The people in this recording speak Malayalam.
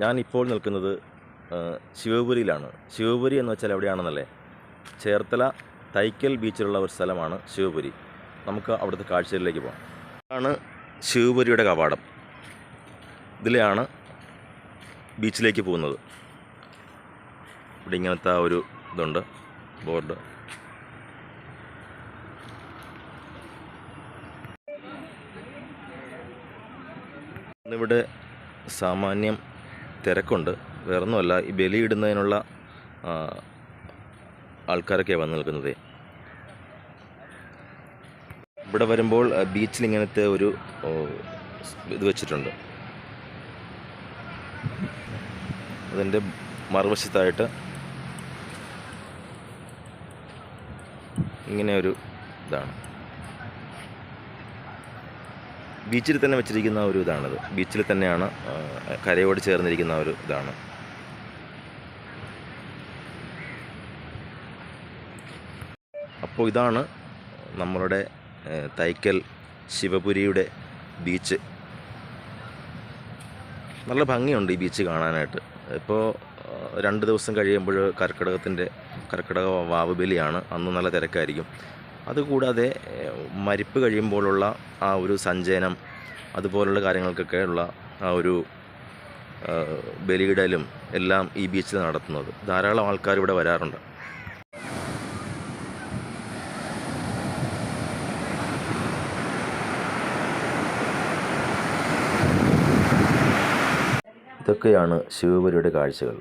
ഞാൻ ഇപ്പോൾ നിൽക്കുന്നത് ശിവപുരിയിലാണ്. ശിവപുരി എന്ന് വെച്ചാൽ എവിടെയാണെന്നല്ലേ? ചേർത്തല തൈക്കൽ ബീച്ചിലുള്ള ഒരു സ്ഥലമാണ് ശിവപുരി. നമുക്ക് അവിടുത്തെ കാഴ്ചയിലേക്ക് പോകാം. ഇതാണ് ശിവപുരിയുടെ കവാടം. ഇതിലെയാണ് ബീച്ചിലേക്ക് പോകുന്നത്. ഇവിടെ ഇങ്ങനത്തെ ഒരു ഇതുണ്ട് ബോർഡ്. ഇന്നിവിടെ സാമാന്യം തിരക്കുണ്ട്. വേറൊന്നുമല്ല ഈ ബലിയിടുന്നതിനുള്ള ആൾക്കാരൊക്കെയാണ് വന്നു നിൽക്കുന്നത്. ഇവിടെ വരുമ്പോൾ ബീച്ചിൽ ഇങ്ങനത്തെ ഒരു ഇത് വെച്ചിട്ടുണ്ട്. അതിന്റെ മറുവശത്തായിട്ട് ഇങ്ങനെ ഒരു ഇതാണ്. ബീച്ചിൽ തന്നെ വെച്ചിരിക്കുന്ന ഒരു ഇതാണത്. ബീച്ചിൽ തന്നെയാണ് കരയോട് ചേർന്നിരിക്കുന്ന ഒരു ഇതാണ്. അപ്പോൾ ഇതാണ് നമ്മളുടെ തൈക്കൽ ശിവപുരിയുടെ ബീച്ച്. നല്ല ഭംഗിയുണ്ട് ഈ ബീച്ച് കാണാനായിട്ട്. ഇപ്പോൾ രണ്ട് ദിവസം കഴിയുമ്പോൾ കർക്കിടകത്തിന്റെ കർക്കിടക വാവ് ബലിയാണ്. അന്ന് നല്ല തിരക്കായിരിക്കും. അതുകൂടാതെ മരിപ്പ് കഴിയുമ്പോഴുള്ള ആ ഒരു സഞ്ചയനം അതുപോലുള്ള കാര്യങ്ങൾക്കൊക്കെ ഉള്ള ആ ഒരു ബലിയിടലും എല്ലാം ഈ ബീച്ചിൽ നടത്തുന്നത്. ധാരാളം ആൾക്കാർ ഇവിടെ വരാറുണ്ട്. ഇതൊക്കെയാണ് ശിവപുരിയുടെ കാഴ്ചകൾ.